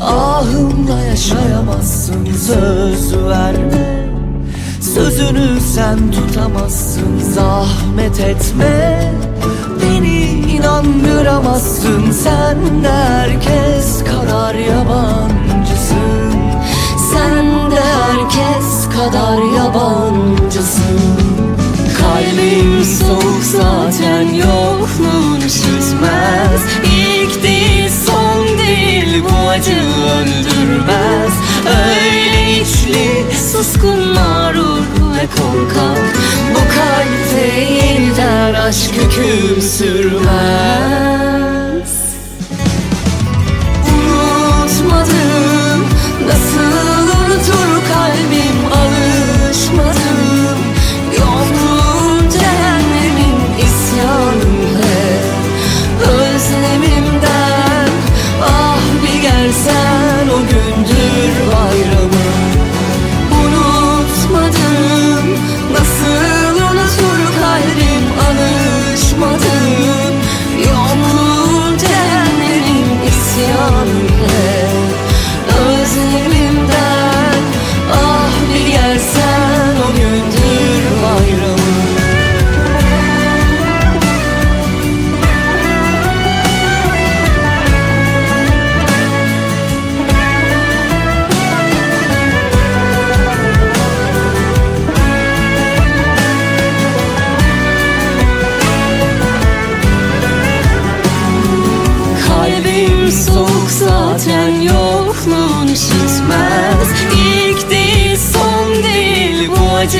Ahımla yaşayamazsın Söz verme. Sözünü sen tutamazsın Zahmet etme. Beni inandıramazsın Sen de herkes kadar yabancısın. Sen de herkes kadar suskun mağrur ve korkak. Bu kalp değil der aşk hüküm sürmez. Unutmadım Nasıl unutur kalbim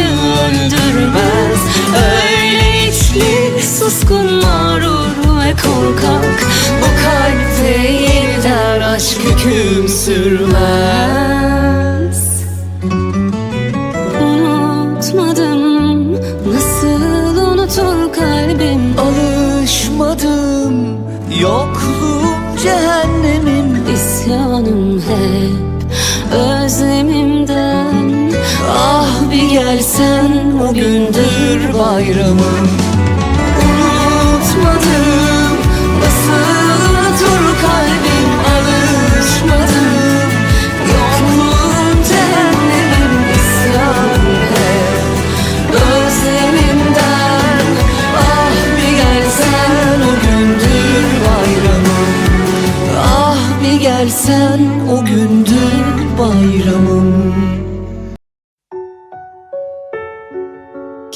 öldürmez Öyle içli suskun mağrur ve korkak. Bu kalp değil der aşk hüküm sürmez. Unutmadım Nasıl unutur kalbim. Alışmadım yokluğum cehennemim gelsen o gündür bayramım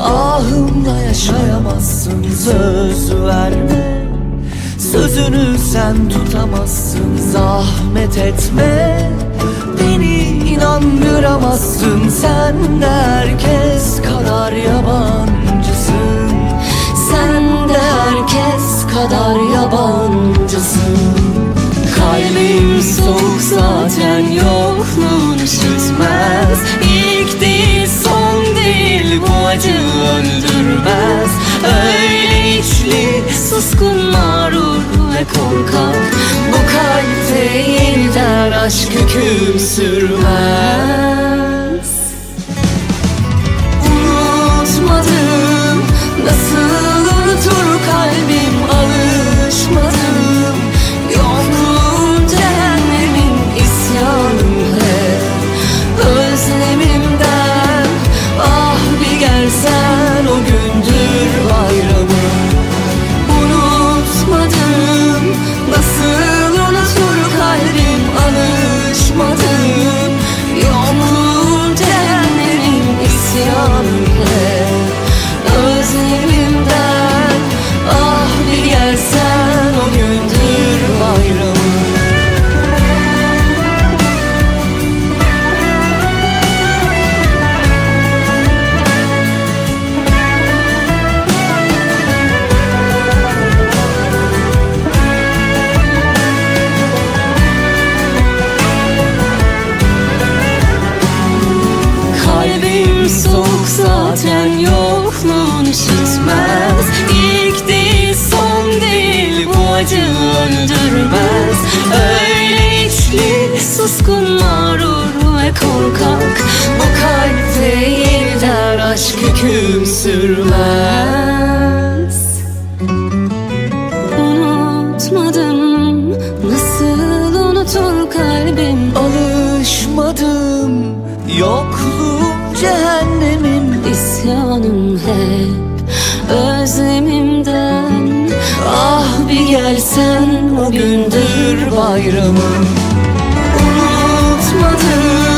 Ahımla yaşayamazsın Söz verme. Sözünü sen tutamazsın Zahmet etme. Beni inandıramazsın Sen de herkes kadar yabancısın. Sen de herkes kadar yabancısın. Kalbim soğuk zaten yokluğun üşütmez ve korkak Bu kalp değil der aşk hüküm sürmez hüküm sürmez. Unutmadım nasıl unutur kalbim. Alışmadım yokluğum cehennemim. İsyanım hep özlemimden. Ah bir gelsen o gündür bayramım. Unutmadım